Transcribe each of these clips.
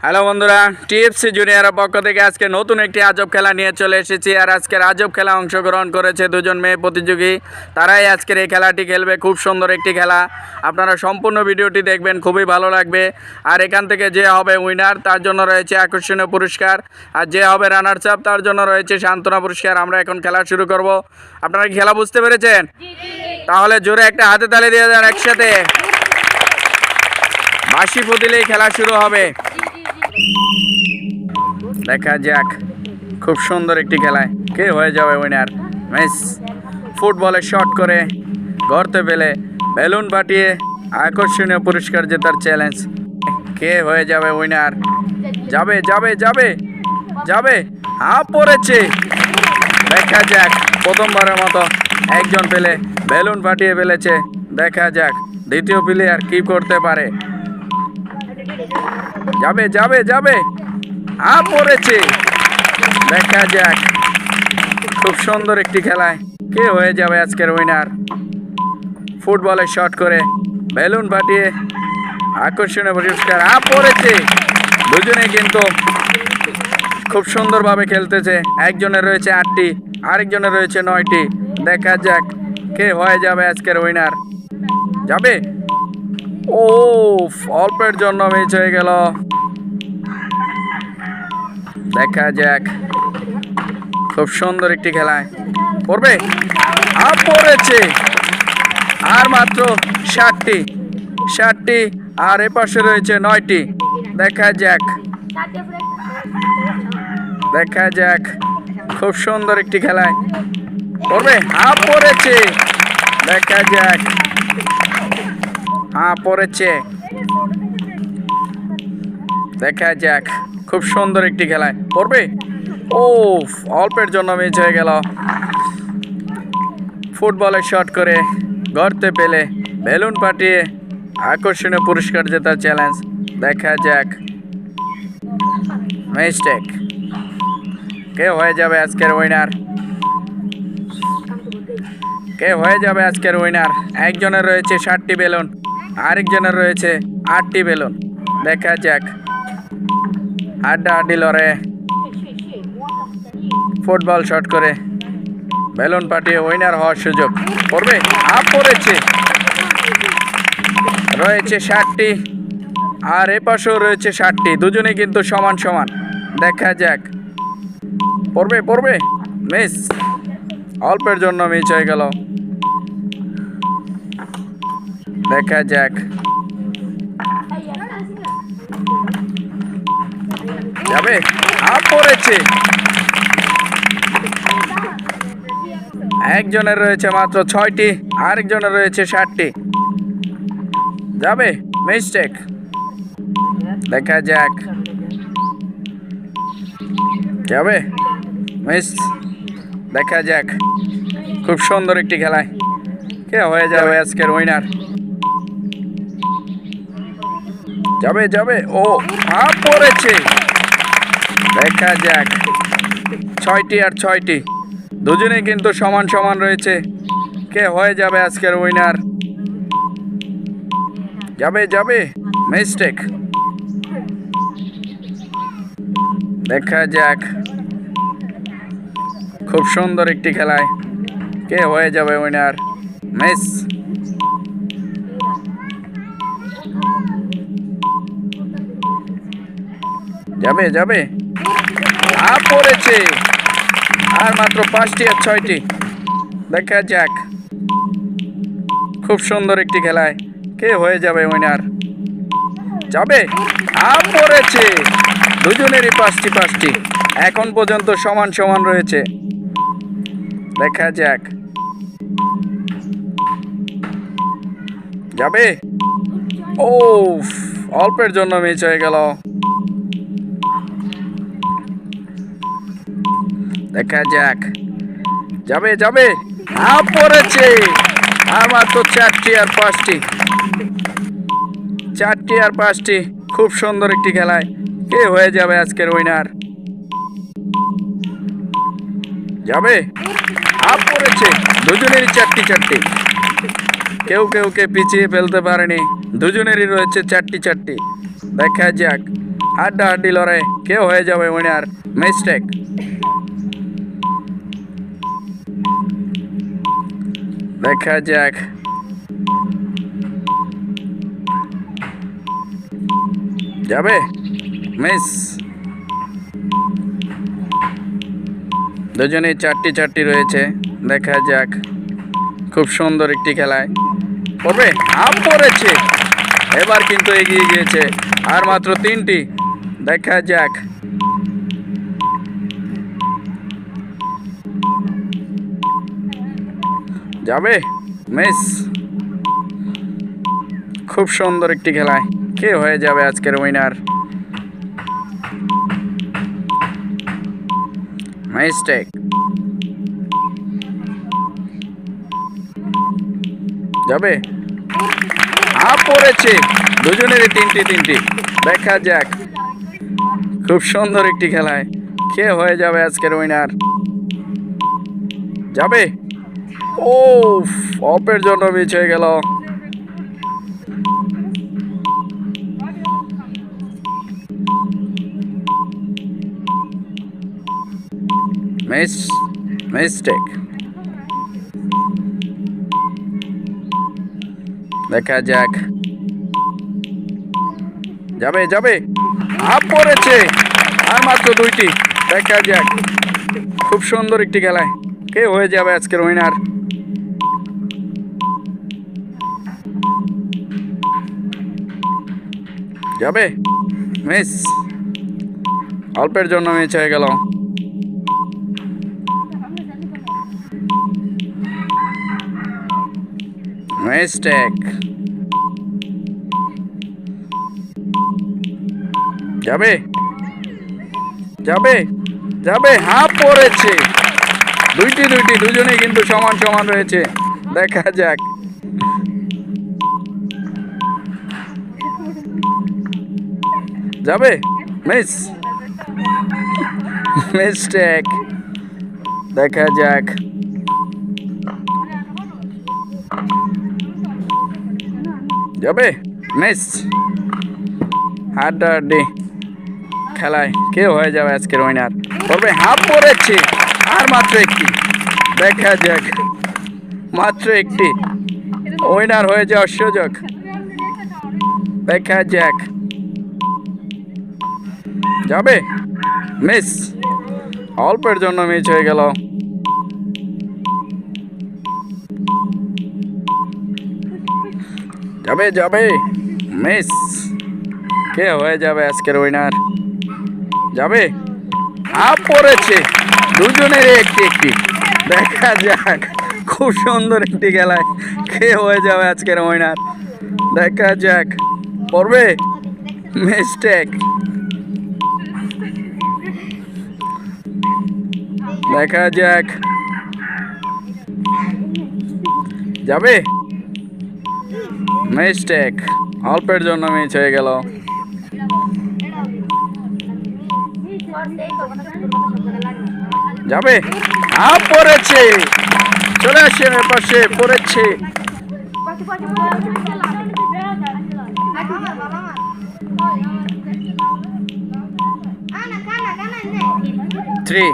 Hello বন্ধুরা TFC জুনিয়রের পক্ষ থেকে আজকে নতুন একটি আজব খেলা নিয়ে চলে এসেছি আর আজকের আজব খেলা অংশগ্রহণ করেছে দুজন মেয়ে প্রতিযোগী। তারাই আজকের এই খেলাটি খেলবে খুব সুন্দর একটি খেলা। আপনারা সম্পূর্ণ ভিডিওটি দেখবেন খুবই ভালো লাগবে। আর এখান থেকে যে হবে উইনার তার জন্য রয়েছে আকর্ষণীয় পুরস্কার। আর যে হবে রানার্স আপ তার জন্য রয়েছে সান্ত্বনা পুরস্কার। আমরা এখন খেলা শুরু করব। আপনারা কি খেলা বুঝতে পেরেছেন? তাহলে জোরে একটা হাতে তালি দিয়ে দেন একসাথে। বাসি ফুদিলেই খেলা শুরু হবে। দেখা যাক। খুব সুন্দর একটি খেলায়। কে হয়ে যাবে উইনার মিস ফুটবলে শট করে গড়তে পেলে বেলুন পাঠিয়ে আকর্ষণীয় পুরস্কার জেতার চ্যালেঞ্জ কে হয়ে যাবে উইনার যাবে যাবে যাবে যাবে। হা পড়েছে। দেখা যাক। প্রথমবারের মতো একজন পেলে বেলুন ফাটিয়ে ফেলেছে। দেখা যাক। দ্বিতীয় প্লেয়ার কি করতে পারে? যাবে যাবে যাবে। আ, পড়েছে। দেখা যাক। খুব সুন্দর একটি খেলায়। কে হয়ে যাবে আজকের উইনার ফুটবলে শট করে বেলুন ফাটিয়ে আকর্ষণীয় পুরস্কার। আ, পড়েছে। দুজনে কিন্তু খুব সুন্দরভাবে খেলতেছে। একজনের রয়েছে আটটি, আরেকজনের রয়েছে নয়টি। দেখা যাক কে হয়ে যাবে আজকের উইনার যাবে? ও অল্পের জন্য মিস হয়ে গেল। দেখা যাক। খুব সুন্দর একটি খেলায়। পড়বে? আর পড়েছে। আর মাত্র ষাটটি। ষাটটি, আর এপাশে রয়েছে নয়টি। দেখা যাক। দেখা যাক। খুব সুন্দর একটি খেলায়। পড়বে? আর পড়েছে। দেখা যাক। হা পড়েছে। দেখা যাক। খুব সুন্দর একটি খেলায়। পড়বে? ও অল্পের জন্য মিস হয়ে গেল। ফুটবলে শট করে গড়তে পেলে বেলুন পাঠিয়ে আকর্ষণীয় পুরস্কার জেতার চ্যালেঞ্জ দেখা যাক। মিস্টেক কে হয়ে যাবে আজকের উইনার কে হয়ে যাবে আজকের উইনার একজনের রয়েছে ষাটটি বেলুন। আরেকজনের রয়েছে আটটি বেলুন। দেখা যাক। আড্ডা আড্ডি লড়ে। ফুটবল শট করে। বেলুন পাঠিয়ে উইনার হওয়ার সুযোগ। পড়বে? আপ পড়েছে। রয়েছে ষাটটি। আর এ পাশেও রয়েছে ষাটটি। দুজনেই কিন্তু সমান সমান। দেখা যাক। পড়বে পড়বে? মিস, অল্পের জন্য মিস হয়ে গেল। দেখা যাক। যাবে? আপ পড়েছে। একজনের রয়েছে মাত্র ছয়টি আরেকজনের রয়েছে ষাটটি যাবে? মিস্টেক। দেখা যাক। যাবে? মিস, দেখা যাক। খুব সুন্দর একটি খেলায়। কে হয়ে যাবে আজকের উইনার যাবে যাবে। ও হাফ পড়েছে। দেখা যাক। ছয়টি আর ছয়টি। দুজনেই কিন্তু সমান সমান রয়েছে। কে হয়ে যাবে আজকের উইনার যাবে যাবে। মিস্টেক দেখা যাক। খুব সুন্দর একটি খেলায়। কে হয়ে যাবে উইনার মিস যাবে যাবে। পড়েছে। আর মাত্র পাঁচটি আর ছয়টি। দেখা যাক। খুব সুন্দর একটি খেলায়। কে হয়ে যাবে উইনার যাবে। আ পড়েছে। দুজনেরই পাঁচটি পাঁচটি। এখন পর্যন্ত সমান সমান রয়েছে। দেখা যাক। যাবে। ও অল্পের জন্য মিস হয়ে গেল। দেখা যাক। যাবে যাবে। আ পড়েছে। আমার তো চারটি আর পাঁচটি। চারটি আর পাঁচটি। খুব সুন্দর একটি খেলায়। কে হয়ে যাবে আজকের উইনার যাবে। আপ পড়েছে। দুজনেরই চারটি চারটি। কেউ কেউ কে পিছিয়ে ফেলতে পারেনি। দুজনেরই রয়েছে চারটি চারটি। দেখা যাক। হাড্ডা হাড্ডি লড়াই। কেউ হয়ে যাবে উইনার মিস্টেক দেখা যাক। যাবে? মিস। দুজনেই চারটি চারটি রয়েছে। দেখা যাক। খুব সুন্দর একটি খেলায়। পড়বে? আম পড়েছে। এবার কিন্তু এগিয়ে গিয়েছে। আর মাত্র তিনটি। দেখা যাক। যাবে? মিস। খুব সুন্দর একটি খেলায়। কে হয়ে যাবে আজকের উইনার মিস্টেক যাবে? আ পড়েছে। দুজনেরই তিনটি তিনটি। দেখা যাক। খুব সুন্দর একটি খেলায়। কে হয়ে যাবে আজকের উইনার যাবে? ও অপের জন্য হয়ে গেল। মিস মিস্টেক দেখা যাক। যাবে যাবে। আপ পড়েছে। আর মাত্র দুইটি। দেখা যাক। খুব সুন্দর একটি খেলায়। কে হয়ে যাবে আজকের উইনার যাবে? মিস, অল্পের জন্য মিস হয়ে গেল। মিস্টেক যাবে? যাবে? যাবে? হাফ পড়েছে। দুইটি দুইটি, দুজনেই কিন্তু সমান সমান রয়েছে। দেখা যাক। যাবে? মিস? মিস্টেক দেখা যাক। যাবে? মিস? হাড্ডা হাড্ডি খেলায় কে হয়ে যাবে আজকের উইনার তবে হাফ পড়েছে আর মাত্র একটি। দেখা যাক। মাত্র একটি। উইনার হয়ে যাওয়ার সুযোগ। দেখা যাক। যাবে? মিস, অল্পের জন্য মিস হয়ে গেল। যাবে যাবে। মিস, কে হয়ে যাবে আজকের উইনার যাবে? আপ পড়েছে। দুজনের একটি একটি। দেখা যাক। খুব সুন্দর একটি খেলায় কে হয়ে যাবে আজকের উইনার দেখা যাক। পড়বে? মিস্টেক দেখা যাক। যাবে? মিস্টেক অল্পের জন্য মিস হয়ে গেল। যাবে? আপ পড়েছে। চলে আসছে আমার পাশে, পড়েছে। থ্রি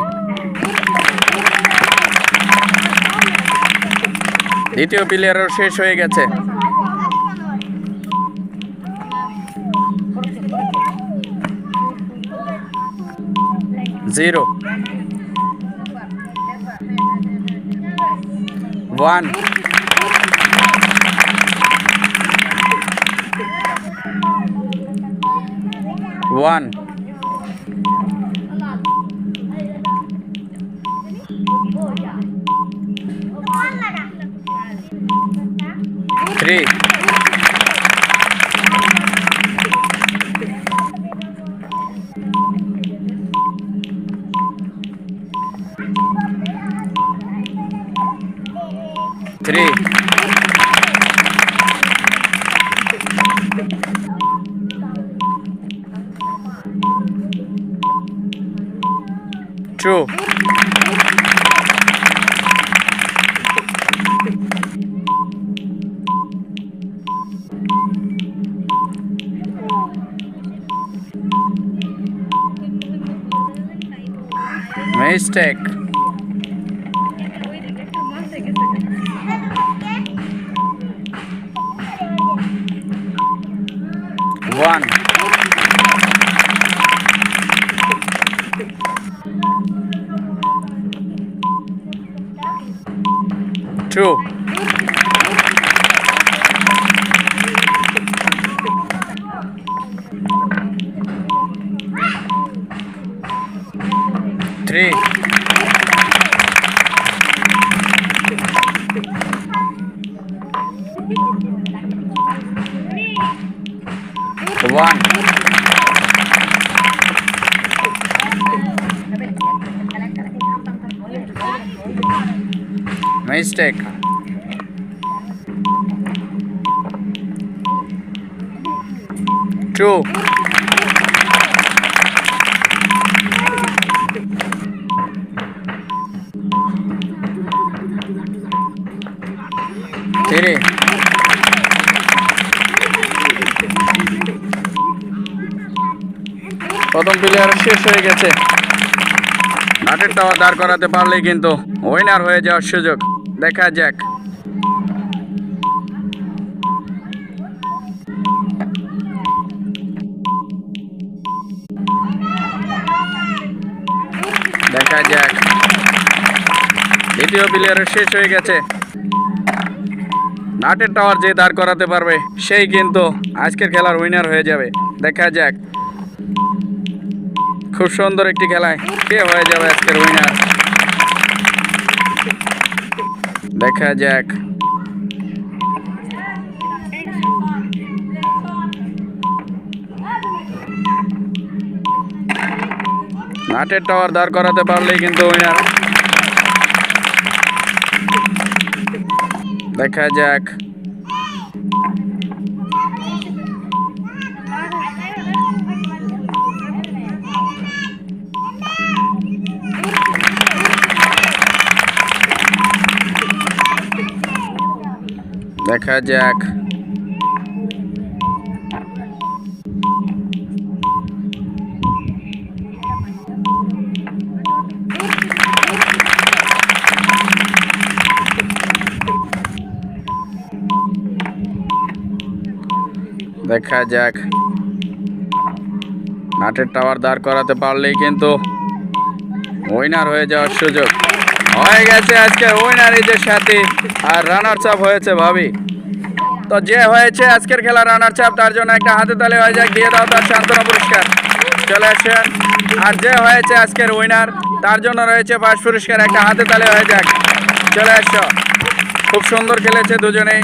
দ্বিতীয় প্লেয়ারও শেষ হয়ে গেছে। Zero. One. One. Three three two mistake one two one mistake two three প্রথম প্লেয়ার শেষ হয়ে গেছে। নাটের টাওয়ার দাঁড় করাতে পারলেই কিন্তু উইনার হয়ে যাওয়ার সুযোগ। দেখা যাক। দেখা যাক। দ্বিতীয় প্লেয়ারের শেষ হয়ে গেছে। নাটের টাওয়ার যে দাঁড় করাতে পারবে, সেই কিন্তু আজকের খেলার উইনার হয়ে যাবে। দেখা যাক। খুব সুন্দর একটি খেলায় কে হয়ে যাবে আজকের উইনার দেখা যাক। নাটের টাওয়ার দাঁড় করাতে পারলেই কিন্তু উইনার দেখা যাক। দেখা যাক। দেখা যাক। নাটের টাওয়ার দাঁড় করাতে পারলেই কিন্তু উইনার হয়ে যাওয়ার সুযোগ। হয়ে গেছে আজকে উইনার ঈদের সাথে আর রানার চাপ হয়েছে ভাবি। তো যে হয়েছে আজকের খেলা রানার চাপ তার জন্য একটা হাতে তালে হয়ে যাক, দিয়ে দাও তার সান্ত্বনা পুরস্কার। চলে আসেন। আর যে হয়েছে আজকের উইনার তার জন্য রয়েছে ফার্স্ট পুরস্কার, একটা হাতে তালে হয়ে যাক। চলে আসো। খুব সুন্দর খেলেছে দুজনেই।